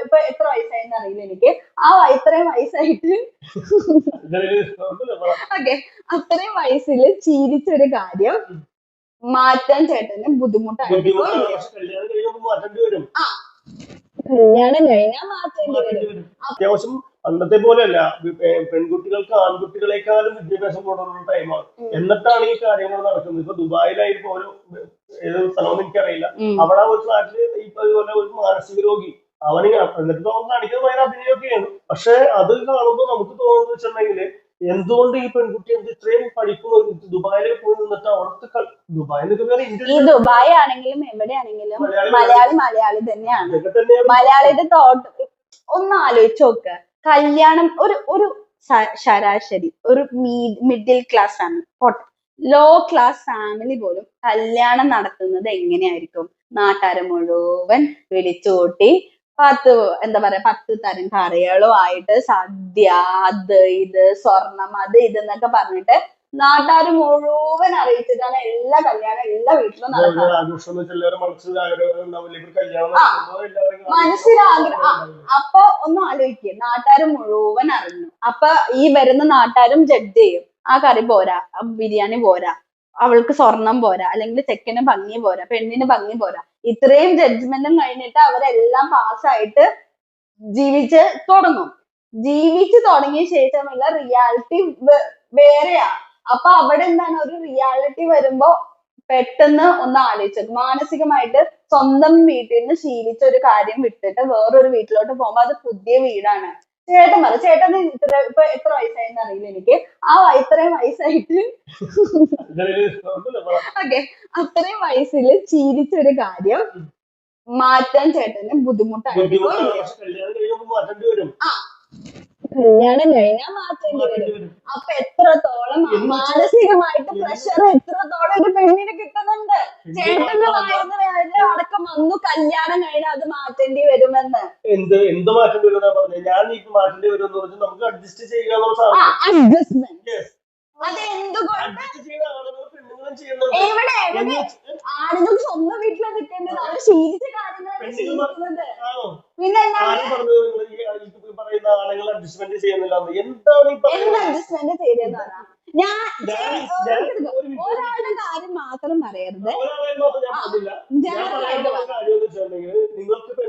ഇപ്പൊ എത്ര വയസ്സായെന്ന് അറിയില്ല എനിക്ക്. ആ ഇത്രയും വയസ്സായിട്ട് ഓക്കെ അത്രയും വയസ്സിൽ ചിരിച്ചൊരു കാര്യം മാറ്റാൻ ചേട്ടന് ബുദ്ധിമുട്ടായി ആ. കല്യാണം കഴിഞ്ഞാൽ മാറ്റേണ്ടി വരും. അത്യാവശ്യം അന്നത്തെ പോലെയല്ല. പെൺകുട്ടികൾക്ക് ആൺകുട്ടികളെക്കാളും വിദ്യാഭ്യാസം കൂടുതലുള്ള ടൈമാണ്. എന്നിട്ടാണ് ഈ കാര്യങ്ങൾ നടക്കുന്നത്. ഇപ്പൊ ദുബായിലായിരിക്കും ഓരോ ഏതൊരു സ്ഥലമെന്ന് എനിക്കറിയില്ല. അവിടെ ഒരു നാട്ടിൽ ഇപ്പൊ ഇതുപോലെ ഒരു മാനസിക രോഗി അവന് എന്നിട്ട് നമുക്ക് കാണിക്കുന്നത് ഭയങ്കര അഭിനയൊക്കെയാണ്. പക്ഷെ അത് കാണുമ്പോൾ നമുക്ക് തോന്നുന്നത് വെച്ചിട്ടുണ്ടെങ്കിൽ എന്തുകൊണ്ട് ഈ പെൺകുട്ടി എന്ത് ഇത്രയും പഠിക്കുന്നു? ദുബായിലേക്ക് പോയി നിന്നിട്ട് അവിടുത്തെ ഈ ഇന്ത്യൻ ദുബായ് ആണെങ്കിലും എവിടെയാണെങ്കിലും മലയാളി മലയാളി തന്നെയാണ്. മലയാളിയുടെ തോട്ട് ഒന്ന് ആലോചിച്ച് നോക്ക്. കല്യാണം ഒരു ഒരു ശരാശരി ഒരു middle class family low class family പോലും കല്യാണം നടത്തുന്നത് എങ്ങനെയായിരിക്കും? നാട്ടാരം മുഴുവൻ വിളിച്ചു കൂട്ടി പത്ത് എന്താ പറയാ പത്ത് തരം കറികളും ആയിട്ട് സദ്യ അത് ഇത് സ്വർണം അത് ഇത് എന്നൊക്കെ പറഞ്ഞിട്ട് നാട്ടുകാർ മുഴുവൻ അറിയിച്ചിട്ടാണ് എല്ലാ കല്യാണം എല്ലാ വീട്ടിലും നടക്കുന്നത്. ആ, അപ്പൊ ഒന്ന് ആലോചിക്കുക നാട്ടുകാർ മുഴുവൻ അറിഞ്ഞു. അപ്പൊ ഈ വരുന്ന നാട്ടുകാരും ജഡ്ജ് ചെയ്യും. ആ കറി പോരാ ബിരിയാണി പോരാ. അവൾക്ക് സ്വർണം പോരാ അല്ലെങ്കിൽ ചെക്കന് ഭംഗി പോരാ പെണ്ണിന് ഭംഗി പോരാ. ഇത്രയും ജഡ്ജ്മെന്റും കഴിഞ്ഞിട്ട് അവരെല്ലാം പാസ്സായിട്ട് ജീവിച്ച് തുടങ്ങും. ജീവിച്ച് തുടങ്ങിയ ശേഷമുള്ള റിയാലിറ്റി വേറെയാ. അപ്പൊ അവിടെ എന്താണ് ഒരു റിയാലിറ്റി വരുമ്പോ പെട്ടെന്ന് ഒന്ന് ആലോചിച്ചു. മാനസികമായിട്ട് സ്വന്തം വീട്ടിൽ നിന്ന് ശീലിച്ച ഒരു കാര്യം വിട്ടിട്ട് വേറൊരു വീട്ടിലോട്ട് പോകുമ്പോ അത് പുതിയ വീടാണ്. ചേട്ടൻ പറ. ചേട്ടന് ഇത്ര ഇപ്പൊ എത്ര വയസ്സായെന്ന് അറിയില്ല എനിക്ക്. ആ ഇത്രയും വയസ്സായിട്ട് ഓക്കെ. അത്രയും വയസ്സിൽ ചിരിച്ചൊരു കാര്യം മാറ്റാൻ ചേട്ടന് ബുദ്ധിമുട്ടായിരിക്കും ബുദ്ധിമുട്ടാണ്. പക്ഷെ കല്യാണം കഴിഞ്ഞാൽ മാറ്റേണ്ടി വരും. അപ്പൊ എത്രത്തോളം മാനസികമായിട്ട് പ്രഷർ എത്രത്തോളം ഒരു പെണ്ണിന് കിട്ടുന്നുണ്ട്. ചേട്ടന്റെ വായന അടക്കം വന്നു. കല്യാണം കഴിഞ്ഞാൽ അത് മാറ്റേണ്ടി വരുമെന്ന്. എന്ത് എന്ത് മാറ്റേണ്ടി വരും എന്നാ പറഞ്ഞത്? ഞാൻ ഈ മാറ്റേണ്ടി വരും എന്ന് പറഞ്ഞാൽ നമുക്ക് അഡ്ജസ്റ്റ് ചെയ്യുക എന്നുള്ള സാധനം. എന്തുകൊണ്ട് അഡ്ജസ്റ്റ് ചെയ്യുന്ന ആളുകൾ പെണ്ണുങ്ങളും ചെയ്യുന്നുണ്ട് ആണുങ്ങൾ സ്വന്തം നിൽക്കേണ്ടത്. അവർ ശീലിച്ച കാര്യങ്ങളാണ് അഡ്ജസ്റ്റ്മെന്റ് ചെയ്യുന്നില്ല എന്താണ് അഡ്ജസ്റ്റ്മെന്റ് ഞാൻ ഞാൻ- ഞാൻ- ഞാൻ ഒരു ഒരാളുടെ കാര്യം മാത്രം പറയരുത്. നിങ്ങൾക്ക്